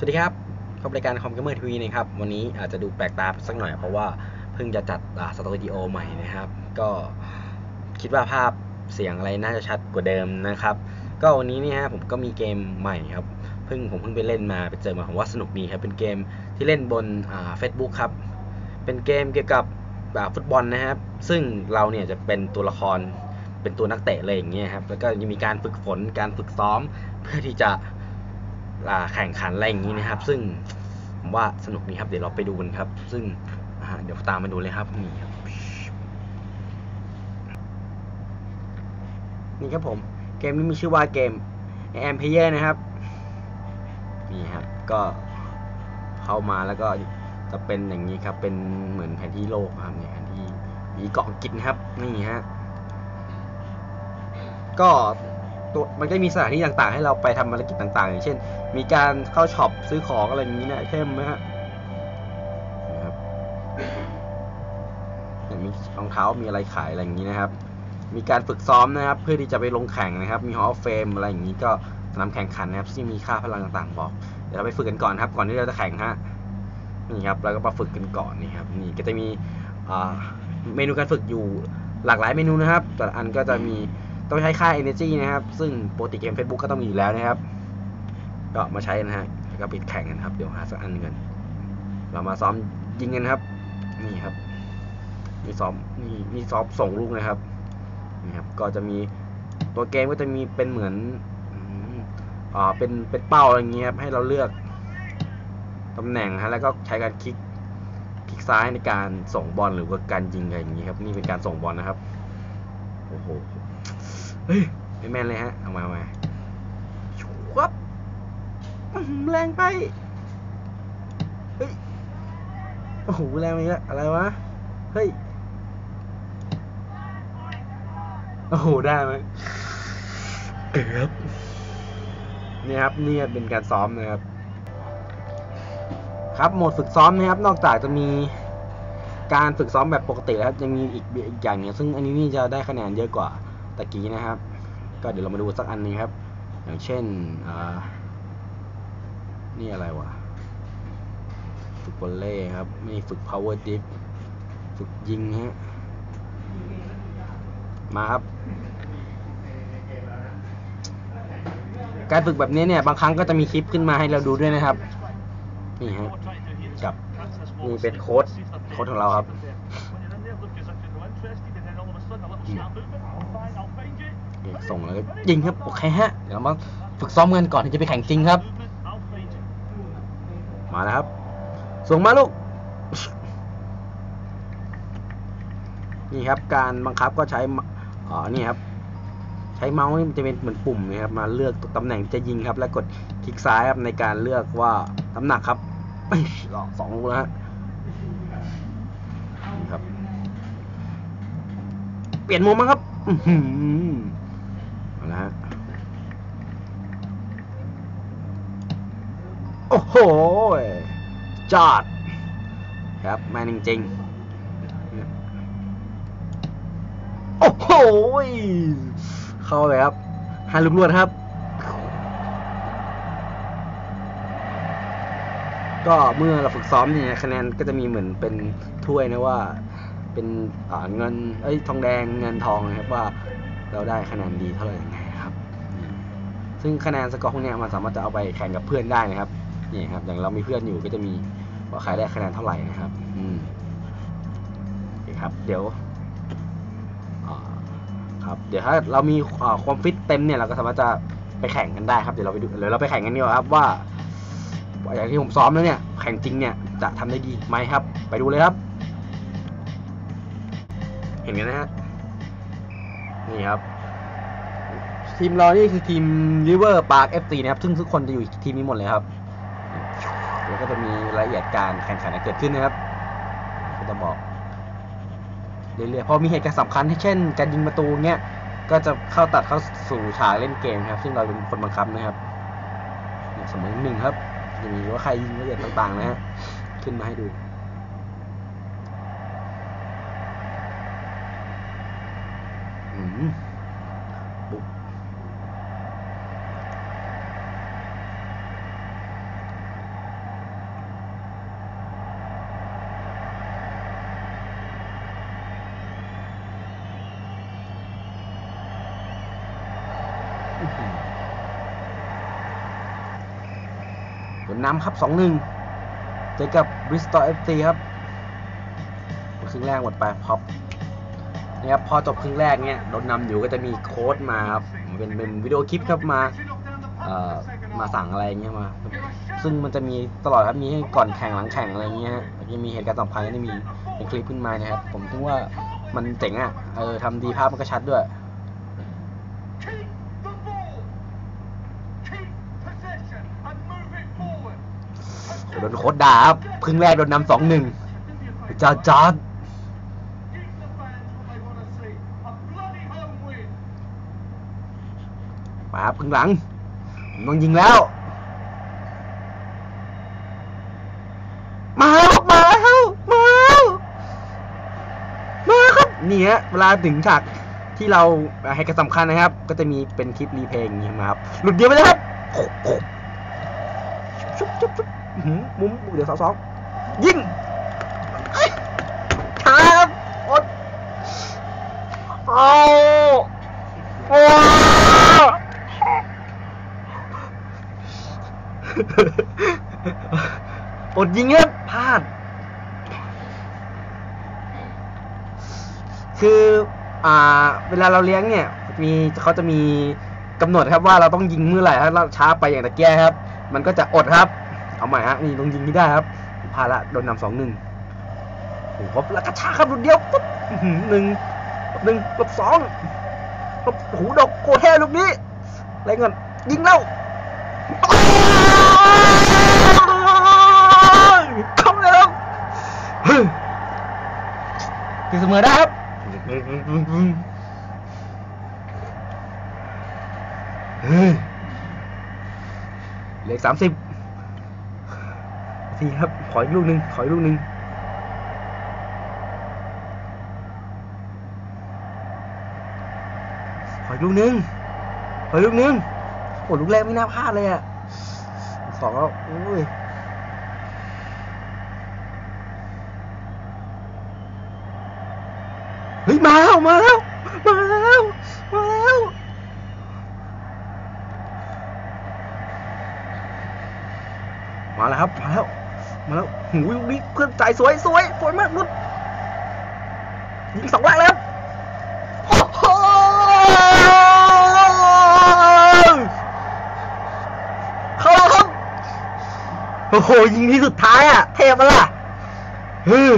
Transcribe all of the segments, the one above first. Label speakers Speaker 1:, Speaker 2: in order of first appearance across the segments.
Speaker 1: สวัสดีครับพบรายการคอมเกมเมอร์ทีวีนะครับ วันนี้อาจจะดูแปลกตาสักหน่อยเพราะว่าเพิ่งจะจัดสตูดิโอใหม่นะครับ ก็คิดว่าภาพเสียงอะไรน่าจะชัดกว่าเดิมนะครับ ก็วันนี้นี่ฮะผมก็มีเกมใหม่ครับ เพิ่งผมเพิ่งไปเล่นมาไปเจอมาผมว่าสนุกดีครับ เป็นเกมที่เล่นบนเฟซบุ๊กครับ เป็นเกมเกี่ยวกับฟุตบอลนะครับ ซึ่งเราเนี่ยจะเป็นตัวละครเป็นตัวนักเตะเลยอย่างเงี้ยครับ แล้วก็ยังมีการฝึกฝนการฝึกซ้อมเพื่อที่จะ แข่งขันอะไรอย่างนี้นะครับ ซึ่งผมว่าสนุกดีครับ เดี๋ยวเราไปดูกันครับ ซึ่งเดี๋ยวตามมาดูเลยครับนี่ครับนี่ครับผม เกมนี้มีชื่อว่าเกม a m p เ r อร์นะครับนี่ครับ ก็เข้ามาแล้วก็จะเป็นอย่างนี้ครับ เป็นเหมือนแผนที่โลกครับเนี่ยแผนที่มีเกาะอังกฤษนะครับ นี่ฮะก็ ตัวมันก็มีสถานที่ต่างๆ ให้เราไปทำภารกิจต่าง ๆ อย่างเช่น มีการเข้าช็อปซื้อของอะไรอย่างนี้นะเทมนะฮะนะครับมีรองเท้ามีอะไรขายอะไรอย่างนี้นะครับ มีการฝึกซ้อมนะครับ เพื่อที่จะไปลงแข่งนะครับ มีฮอลเฟมอะไรอย่างนี้ก็สนามแข่งขันนะครับที่มีค่าพลังต่างๆ บอก เดี๋ยวเราไปฝึกกันก่อนครับ ก่อนที่เราจะแข่งฮะนี่ครับเราก็มาฝึกกันก่อนนี่ครับนี่ก็จะมีเมนูการฝึกอยู่หลากหลายเมนูนะครับ แต่อันก็จะมี ต้องใช้ค่า energy นะครับ ซึ่งโปกติเกม Facebook ก็ต้องมีอยู่แล้วนะครับ ก็มาใช้นะฮะแล้วก็ปิดแข่งกันครับ เดี๋ยวหาสักอันกัน เรามาซ้อมยิงกันครับ นี่ครับมีซ้อมนี่มีซ้อมส่งลูกนะครับนี่ครับ ก็จะมีตัวเกมก็จะมีเป็นเหมือนอ่าเป็นเป็นเป้าอะไรเงี้ยครับให้เราเลือกตำแหน่งฮะแล้วก็ใช้การคลิกคลิกซ้ายในการส่งบอลหรือว่าการยิงอะไรอย่างนี้ครับ นี่เป็นการส่งบอลนะครับโอ้โห เฮ้ยไม่แม่นเลยฮะ เอามาเอามาชวับแรงไป เฮ้ย โอ้โห แรงไปแล้วอะไรวะ เฮ้ย โอ้โห ได้ไหมเกือบนี่ครับ นี่เป็นการซ้อมนะครับ ครับโหมดฝึกซ้อมนะครับ นอกจากจะมีการฝึกซ้อมแบบปกติแล้วยังมีอีกอีกอย่างนึงซึ่งอันนี้นี่จะได้คะแนนเยอะกว่า ตะกี้นะครับ ก็เดี๋ยวเรามาดูสักอันนึงครับ อย่างเช่นนี่อะไรวะ ฝึกบอลเล่ครับมีฝึก power dip ฝึกยิงฮะ มาครับ การฝึกแบบนี้เนี่ย บางครั้งก็จะมีคลิปขึ้นมาให้เราดูด้วยนะครับ นี่ฮะ กับนี่เป็นโค้ดโค้ดของเราครับ ส่งแล้วยิงครับโอเคฮะเดี๋ยวเรามาฝึกซ้อมกันก่อนที่จะไปแข่งจริงครับ มาแล้วครับ ส่งมาลูก นี่ครับการบังคับก็ใช้อ๋อนี่ครับ ใช้เมาส์นี่มันจะเป็นเหมือนปุ่มนะครับมาเลือกตำแหน่งจะยิงครับ แล้วกดคลิกซ้ายครับในการเลือกว่าน้ำหนักครับหลอกสองลูกแล้วฮะนี่ครับ เปลี่ยนมุมมั้งครับ อื เอาละฮะโอ้โหจอด ครับแม่นจริงๆโอ้โหเข้าเลยครับฮาลุกลวดครับ ก็เมื่อเราฝึกซ้อมเนี่ยคะแนนก็จะมีเหมือนเป็นถ้วยนะว่า เป็นเงินเอ้ยทองแดงเงินทองนะครับว่า เราได้คะแนนดีเท่าไหร่ยังไงครับ ซึ่งคะแนนสกอร์พวกนี้มันสามารถจะเอาไปแข่งกับเพื่อนได้นะครับนี่ครับ อย่างเรามีเพื่อนอยู่ก็จะมีว่าใครได้คะแนนเท่าไหร่นะครับ อืมโอเคครับ เดี๋ยวครับ เดี๋ยวถ้าเรามีความฟิตเต็มเนี่ยเราก็สามารถจะไปแข่งกันได้ครับ เดี๋ยวเราไปดูเดี๋ยวเราไปแข่งกันดีกว่าครับว่าอย่างที่ผมซ้อมแล้วเนี่ย แข่งจริงเนี่ยจะทำได้ดีไหมครับ ไปดูเลยครับ เห็นกันนะฮะ นี่ครับ ทีมเรานี่คือทีม River Park FC นะครับซึ่งทุกคนจะอยู่ทีมนี้หมดเลยครับ แล้วก็จะมีรายละเอียดการแข่งขันเกิดขึ้นนะครับก็จะบอกเรื่อยๆพอมีเหตุการณ์สำคัญเช่น การยิงประตูเนี้ยก็จะเข้าตัดเข้าสู่ฉากเล่นเกมครับ ซึ่งเราเป็นคนบังคับนะครับสมอหนึ่งครับจะมีว่าใครยิงละเอียดต่างๆนะฮะขึ้นมาให้ดู ปุ๊บผลน้ำครับสองหนึ่งเจอกับบริสตอลเอฟซีครับครึ่งแรกหมดไปพ็อป นี่ยครับพอจบครึ่งแรกเนี่ยโดนนำอยู่ก็จะมีโค้ดมาครับเป็นเป็นวิดีโอคลิปครับมาเอ่อมาสั่งอะไรเงี้ยมา ซึ่งมันจะมีตลอดครับมีให้ก่อนแข่งหลังแข่งอะไรเงี้ยฮะยังมีเหตุการณ์สำคัญก็จะมีเป็นคลิปขึ้นมานะครับ ผมคิดว่ามันเจ๋งอะเออทำดีภาพมันก็ชัดด้วยโดนโค้ดด่าครับครึ่งแรกโดนนำสองหนึ่งจอดจอ มาครับครึ่งหลังผมต้องยิงแล้ว มาแล้วมาแล้วมาแล้วมาครับนี่ฮะเวลาถึงฉากที่เราให้กันสำคัญนะครับ ก็จะมีเป็นคลิปรีเพลย์อย่างนี้มาครับ หลุดเดียวไปเลยครับชุบชุบชุบหือมุมเดี๋ยวสองสองยิงเอ้ยช้าครับอดเอาโอ้ อดยิงครับพลาด คืออ่า เวลาเราเลี้ยงเนี่ย มีเขาจะมีกำหนดครับว่าเราต้องยิงเมื่อไหร่ถ้าเราช้าไปอย่างตะเกียครับ มันก็จะอดครับ เอาใหม่ฮะนี่ต้องยิงที่ได้ครับพลาดละโดนนำสองหนึ่งโอ้โหครับแล้วกระชากครับรุดเดียวปุ๊บหนึ่งหนึ่งกับสองกับหูดอกโคแท้ลูกนี้อะไรเงินยิงแล้ว เข้าแล้วเฮ้ยตีเสมอได้ครับเฮ้ยเหลือสามสิบทีครับ ขออีกลูกหนึ่งขออีกลูกหนึ่งขออีกลูกหนึ่งขออีกลูกหนึ่งโอ้ลูกแรกไม่น่าพลาดเลยอะสองแล้วอุ้ย เฮ้ยมาแล้วมาแล้วมาแล้วมาแล้ว มาแล้วครับมาแล้วมาแล้วหูยลูกนี้เพื่อนจ่ายสวยสวยสวยมากนุดยิงสองแรกแล้วโอ้โหเข้าแล้วครับโอ้โหยิงที่สุดท้ายอะ เทพปะล่ะเฮ้ย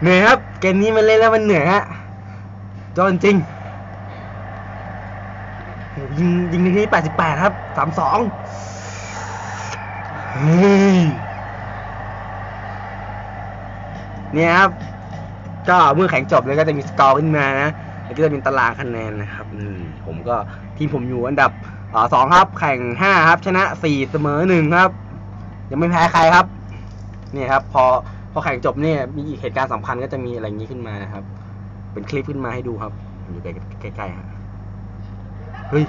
Speaker 1: เหนื่อยครับ เกมนี้มันเล่นแล้วมันเหนื่อยฮะจนจริงโอ้ยิงยิงในที่88 ครับ 32 เนี่ยครับ ก็เมื่อแข่งจบเลยก็จะมีสกอร์ขึ้นมานะแล้วก็จะเป็นตารางคะแนนนะครับนี่ผมก็ทีมผมอยู่อันดับสองครับ แข่งห้าครับ ชนะสี่เสมอหนึ่งครับ ยังไม่แพ้ใครครับเนี่ยครับ พอพอแข่งจบเนี่ยมีอีกเหตุการณ์สำคัญก็จะมีอะไรอย่างนี้ขึ้นมานะครับ เป็นคลิปขึ้นมาให้ดูครับอยู่ใกล้ใกล้ๆฮะเฮ้ย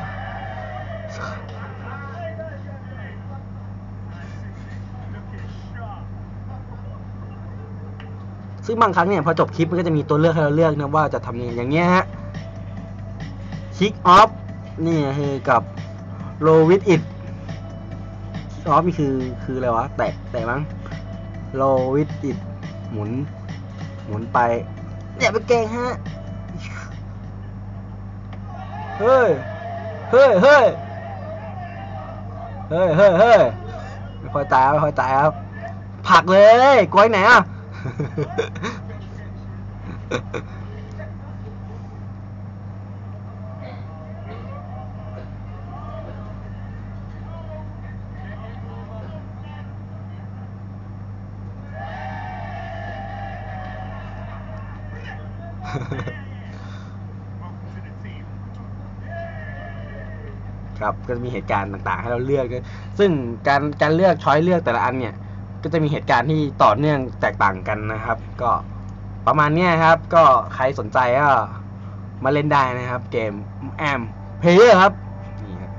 Speaker 1: ซึ่งบางครั้งเนี่ยพอจบคลิปมันก็จะมีตัวเลือกให้เราเลือกนะว่าจะทำยังไงอย่างเงี้ยฮะ kick off นี่คือกับ low with it kick off นี่คือคืออะไรวะ แตะแตะมั้ง low with it หมุน หมุนไปเนี่ยไปเก่งฮะเฮ้ยเฮ้ยเฮ้ยเฮ้ยเฮ้ยเฮ้ยไม่ค่อยตายไม่ค่อยตายครับ ผักเลยกล้วยไหนอะ ครับก็จะมีเหตุการณ์ต่าง ๆ ให้เราเลือกนซึ่งการการเลือกช้อยเลือกแต่ละอันเนี่ย ก็จะมีเหตุการณ์ที่ต่อเนื่องแตกต่างกันนะครับ ก็ประมาณนี้ครับ ก็ใครสนใจก็มาเล่นได้นะครับ เกมแอมเพย์ครับนี่ครับ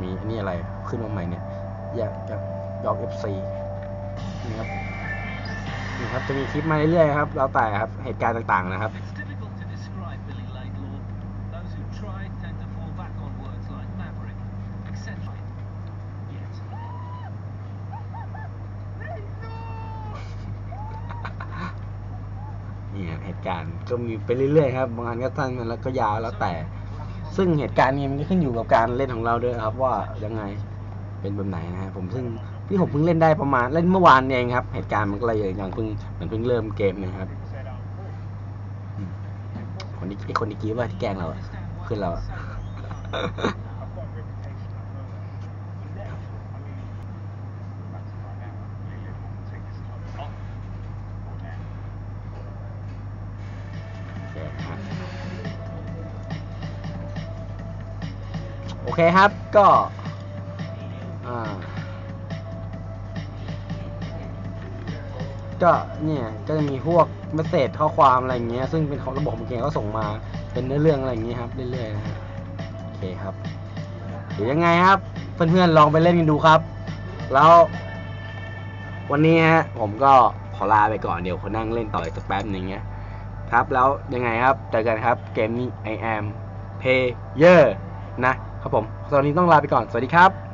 Speaker 1: มีอันนี้อะไรขึ้นมาใหม่เนี่ยอยากจะยอกเอฟซีนี่ครับนี่ครับจะมีคลิปมาเรื่อยๆครับ แล้วแต่ครับเหตุการณ์ต่างๆนะครับ การณ์ก็มีไปเรื่อยๆครับบางอันก็สั้นแล้วก็ยาวแล้วแต่ ซึ่งเหตุการณ์นี้มันก็ขึ้นอยู่กับการเล่นของเราด้วยครับ ว่ายังไงเป็นแบบไหนนะฮะผมซึ่งที่ผมเพิ่งเล่นได้ประมาณเล่นเมื่อวานเองครับ เหตุการณ์มันก็เลยยังเพิ่งเหมันเพิ่งเริ่มเกมนะครับคนนี้ไอคนนี้กี้ว่าที่แกล้งเราขึ้นเราอะ โอเคครับก็ก็เนี่ยก็จะมีพวกเมสเซจข้อความอะไรเงี้ยซึ่งเป็นของระบบของเกมก็ส่งมาเป็นเนื้อเรื่องอะไรอย่างเงี้ยครับเรื่อยๆนะฮะโอเคครับเดี๋ยวยังไงครับ เพื่อนๆลองไปเล่นกันดูครับ แล้ว วันนี้ฮะผมก็ขอลาไปก่อนเดี๋ยวคนนั่งเล่นต่ออีกสักแป๊บหนึ่งเงี้ย ครับ แล้วยังไงครับเจอกันครับเกมนี้ I am player นะครับผมตอนนี้ต้องลาไปก่อน สวัสดีครับ